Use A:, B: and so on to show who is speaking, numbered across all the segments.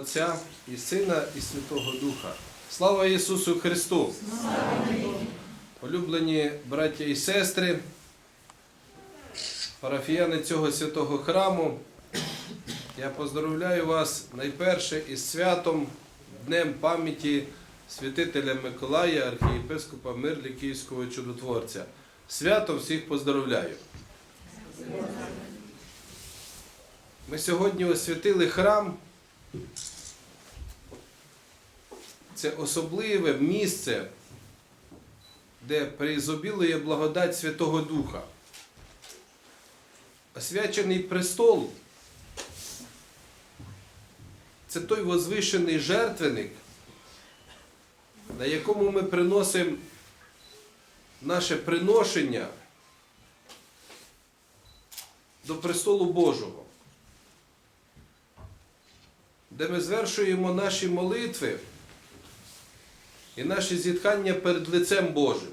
A: Отця і Сина, і Святого Духа. Слава Ісусу Христу! Улюблені браття і сестри, парафіяни цього святого храму, я поздоровляю вас найперше із святом, Днем пам'яті святителя Миколая, архієпископа Мирлі Київського чудотворця. Свято всіх поздоровляю. Ми сьогодні освятили храм. Це особливе місце, де преізобілує благодать Святого Духа. Освячений престол це той возвишений жертвеник, на якому ми приносимо наше приношення до престолу Божого, де ми звершуємо наші молитви і наші зітхання перед лицем Божим.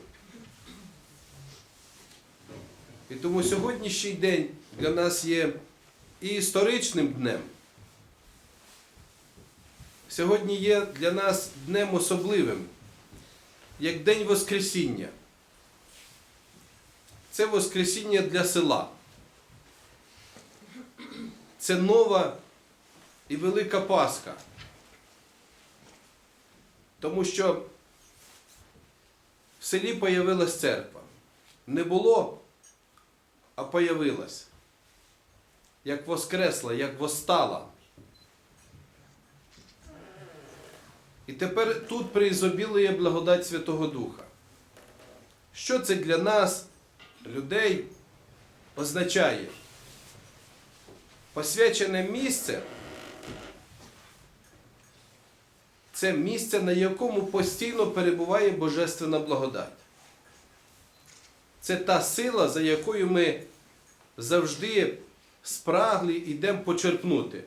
A: І тому сьогоднішній день для нас є і історичним днем. Сьогодні є для нас днем особливим, як День Воскресіння. Це Воскресіння для села. Це нова і велика Пасха. Тому що селі появилась церква. Не було, а появилась. Як воскресла, як восстала. І тепер тут преізобілує благодать Святого Духа. Що це для нас, людей, означає? Посвячене місце це місце, на якому постійно перебуває Божественна благодать. Це та сила, за якою ми завжди спраглі йдемо почерпнути.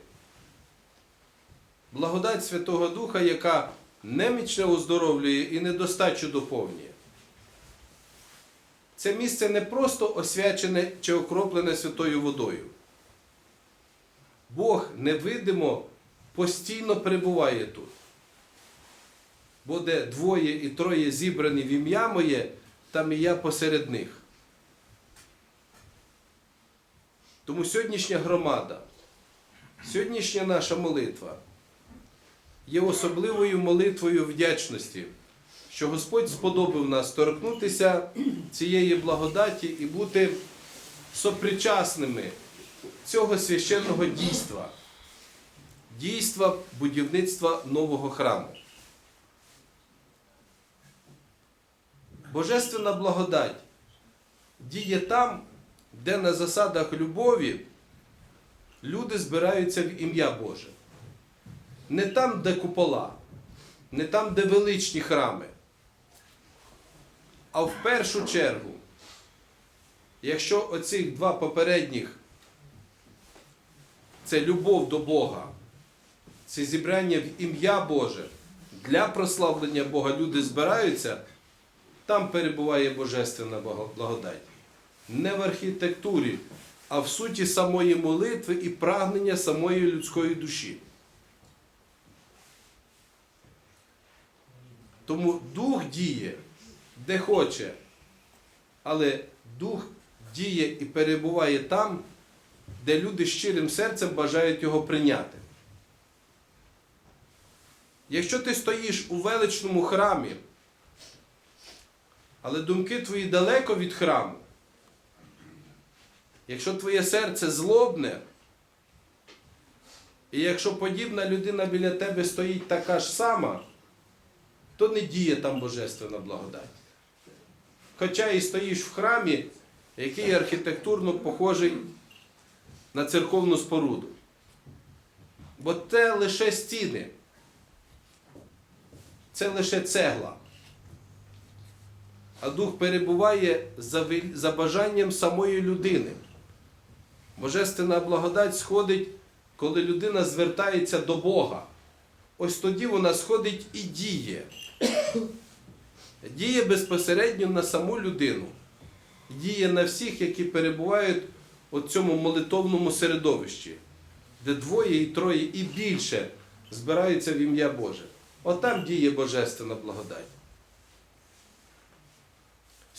A: Благодать Святого Духа, яка немічне оздоровлює і недостачу доповнює. Це місце не просто освячене чи окроплене святою водою. Бог невидимо постійно перебуває тут. Буде двоє і троє зібрані в ім'я моє, там і я посеред них. Тому сьогоднішня громада, сьогоднішня наша молитва є особливою молитвою вдячності, що Господь сподобав нас торкнутися цієї благодаті і бути сопричасними цього священного дійства, дійства будівництва нового храму. Божественна благодать діє там, де на засадах любові люди збираються в ім'я Боже. Не там, де купола, не там, де величні храми, а в першу чергу, якщо оцих два попередніх це любов до Бога, це зібрання в ім'я Боже, для прославлення Бога люди збираються, там перебуває Божественна благодать. Не в архітектурі, а в суті самої молитви і прагнення самої людської душі. Тому дух діє, де хоче, але дух діє і перебуває там, де люди щирим серцем бажають його прийняти. Якщо ти стоїш у величному храмі, але думки твої далеко від храму, якщо твоє серце злобне, і якщо подібна людина біля тебе стоїть така ж сама, то не діє там Божественна благодать. Хоча і стоїш в храмі, який архітектурно похожий на церковну споруду. Бо це лише стіни, це лише цегла. А дух перебуває за, бажанням самої людини. Божественна благодать сходить, коли людина звертається до Бога. Ось тоді вона сходить і діє. Діє безпосередньо на саму людину, діє на всіх, які перебувають у цьому молитовному середовищі, де двоє і троє і більше збираються в ім'я Боже. Отам діє Божественна благодать.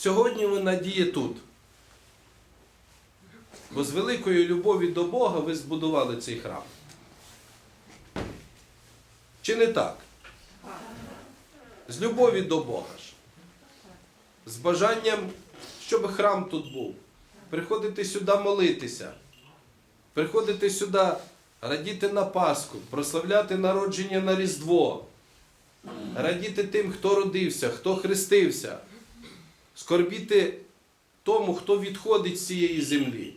A: Сьогодні вона діє тут. Бо з великої любові до Бога ви збудували цей храм. Чи не так? З любові до Бога ж. З бажанням, щоб храм тут був. Приходити сюди молитися. Приходити сюди радіти на Пасху, прославляти народження на Різдво. Радіти тим, хто родився, хто хрестився. Скорбіти тому, хто відходить з цієї землі.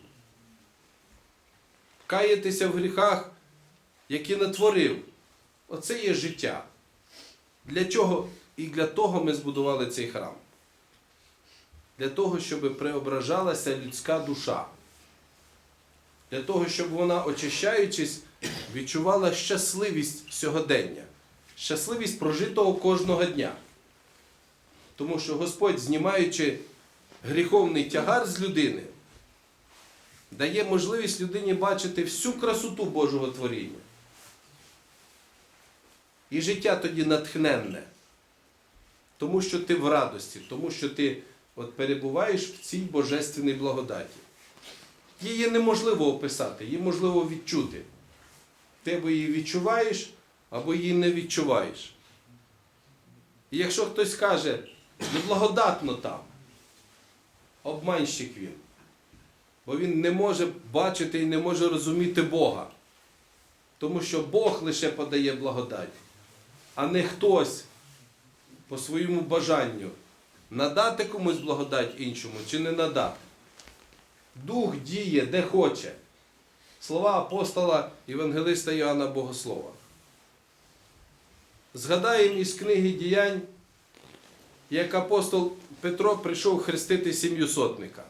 A: Каятися в гріхах, які натворив. Оце є життя. Для чого і для того ми збудували цей храм? Для того, щоб преображалася людська душа. Для того, щоб вона, очищаючись, відчувала щасливість сьогодення, щасливість прожитого кожного дня. Тому що Господь, знімаючи гріховний тягар з людини, дає можливість людині бачити всю красоту Божого творіння. І життя тоді натхненне, тому що ти в радості, тому що ти от перебуваєш в цій божественній благодаті. Її неможливо описати, її можливо відчути. Ти або її відчуваєш, або її не відчуваєш. І якщо хтось каже, неблагодатно там, обманщик він. Бо він не може бачити і не може розуміти Бога. Тому що Бог лише подає благодать, а не хтось по своєму бажанню надати комусь благодать іншому чи не надати. Дух діє де хоче. Слова апостола Євангелиста Іоанна Богослова. Згадаємо із книги діянь, як апостол Петро прийшов хрестити сім'ю сотника.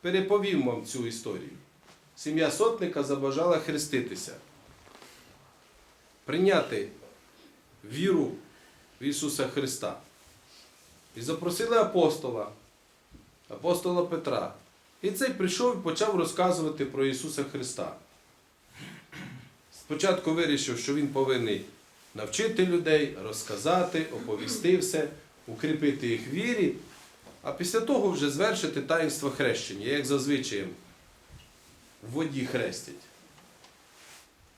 A: Переповім вам цю історію. Сім'я сотника забажала хреститися, прийняти віру в Ісуса Христа. І запросили апостола, апостола Петра. І цей прийшов і почав розказувати про Ісуса Христа. Спочатку вирішив, що він повинен навчити людей, розказати, оповісти все, укріпити їх вірі, а після того вже звершити таїнство хрещення, як зазвичай в воді хрестять.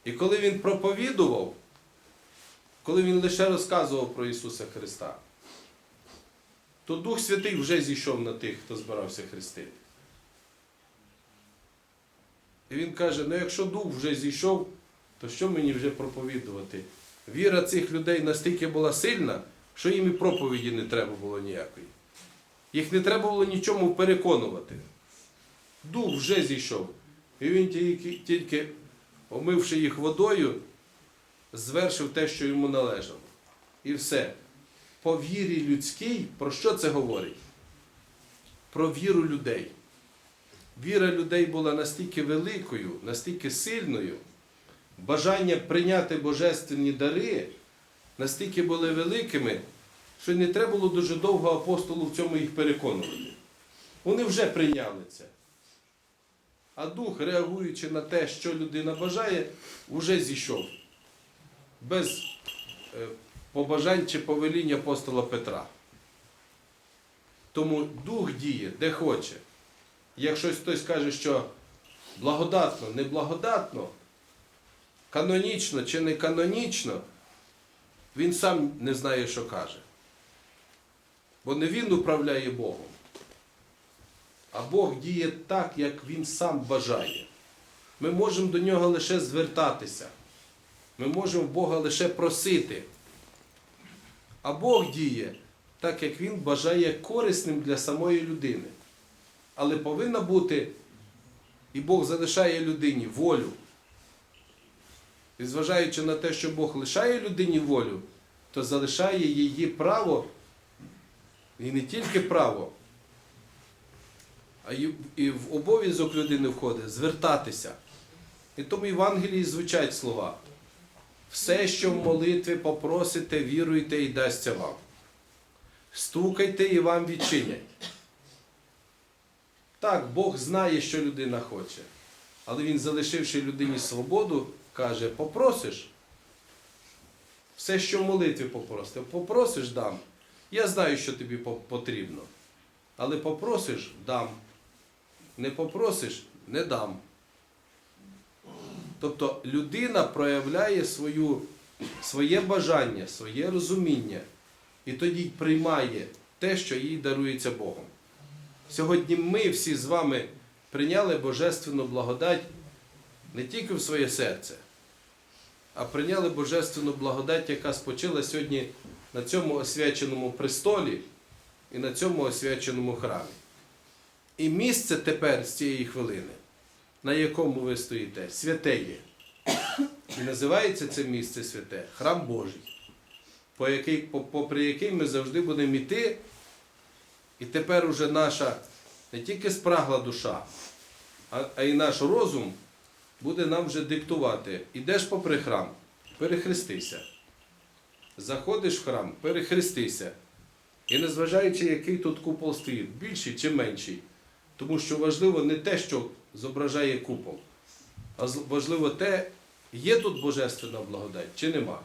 A: І коли він проповідував, коли він лише розказував про Ісуса Христа, то Дух Святий вже зійшов на тих, хто збирався хрестити. І він каже: ну якщо Дух вже зійшов, то що мені вже проповідувати? Віра цих людей настільки була сильна, що їм і проповіді не треба було ніякої. Їх не треба було нічому переконувати. Дух вже зійшов. І він тільки, тільки омивши їх водою, звершив те, що йому належало. І все. По вірі людській, про що це говорить? Про віру людей. Віра людей була настільки великою, настільки сильною, бажання прийняти божественні дари настільки були великими, що не треба було дуже довго апостолу в цьому їх переконувати. Вони вже прийняли це. А дух, реагуючи на те, що людина бажає, вже зійшов. Без е, побажань чи повеління апостола Петра. Тому дух діє де хоче. Якщо хтось каже, що благодатно, неблагодатно, канонічно чи не канонічно, він сам не знає, що каже. Бо не він управляє Богом, а Бог діє так, як він сам бажає. Ми можемо до нього лише звертатися. Ми можемо Бога лише просити. А Бог діє так, як Він бажає корисним для самої людини. Але повинна бути, і Бог залишає людині волю. І зважаючи на те, що Бог лишає людині волю, то залишає її право, і не тільки право, а і в обов'язок людини входить звертатися. І тому в Євангелії звучать слова. Все, що в молитві попросите, віруйте і дасться вам. Стукайте і вам відчинять. Так, Бог знає, що людина хоче. Але Він, залишивши людині свободу, каже, попросиш, все, що в молитві попросити, попросиш дам. Я знаю, що тобі потрібно. Але попросиш дам. Не попросиш не дам. Тобто людина проявляє свою, своє бажання, своє розуміння і тоді приймає те, що їй дарується Богом. Сьогодні ми всі з вами прийняли божественну благодать не тільки в своє серце, а прийняли божественну благодать, яка спочила сьогодні на цьому освяченому престолі і на цьому освяченому храмі. І місце тепер з цієї хвилини, на якому ви стоїте, святе є. І називається це місце святе храм Божий, по який, по- попри який ми завжди будемо йти. І тепер уже наша не тільки спрагла душа, а й наш розум буде нам вже диктувати. Ідеш попри храм, перехрестися. Заходиш в храм, перехрестися. І незважаючи, який тут купол стоїть, більший чи менший, тому що важливо не те, що зображає купол, а важливо те, є тут божественна благодать чи нема.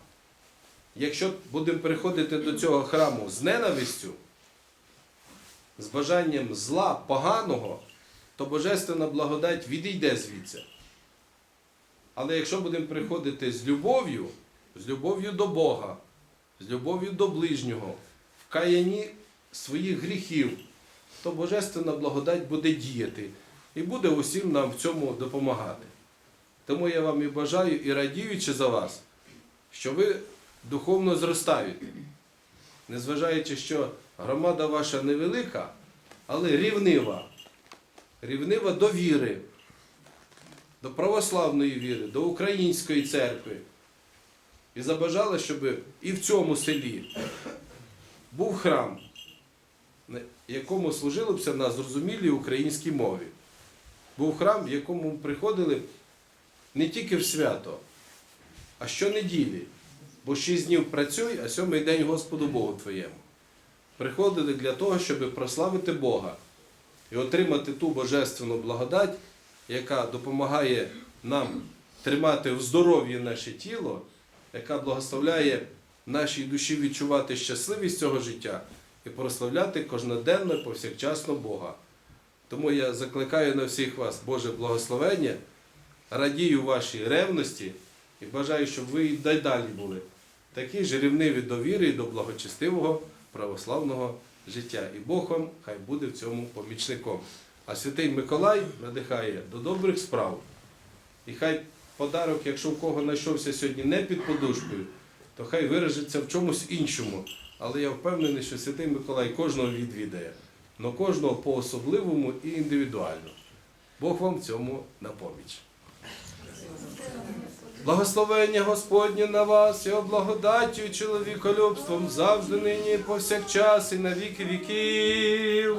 A: Якщо будемо приходити до цього храму з ненавистю, з бажанням зла, поганого, то божественна благодать відійде звідси. Але якщо будемо приходити з любов'ю, з любов'ю до Бога, з любов'ю до ближнього, в каянні своїх гріхів, то божественна благодать буде діяти і буде усім нам в цьому допомагати. Тому я вам і бажаю, і радіючи за вас, що ви духовно зростаєте, незважаючи, що громада ваша невелика, але рівнива. Рівнива до віри, до православної віри, до української церкви. І забажала, щоб і в цьому селі був храм, якому служили б на зрозумілій українській мові. Був храм, в якому приходили не тільки в свято, а щонеділі. Бо шість днів працюй, а сьомий день Господу Богу твоєму. Приходили для того, щоб прославити Бога і отримати ту божественну благодать, яка допомагає нам тримати в здоров'ї наше тіло, яка благословляє нашій душі відчувати щасливість цього життя і прославляти кожноденно і повсякчасно Бога. Тому я закликаю на всіх вас Боже благословення, радію вашій ревності і бажаю, щоб ви і далі були такі ж рівниві до віри і до благочестивого православного життя. І Бог вам хай буде в цьому помічником. А святий Миколай надихає до добрих справ. І хай подарок, якщо в кого знайшовся сьогодні не під подушкою, то хай виражеться в чомусь іншому. Але я впевнений, що святий Миколай кожного відвідає, але кожного по-особливому і індивідуально. Бог вам в цьому на поміч. Благословення Господнє на вас, його благодаттю і чоловіколюбством завжди нині повсякчас і на віки віків.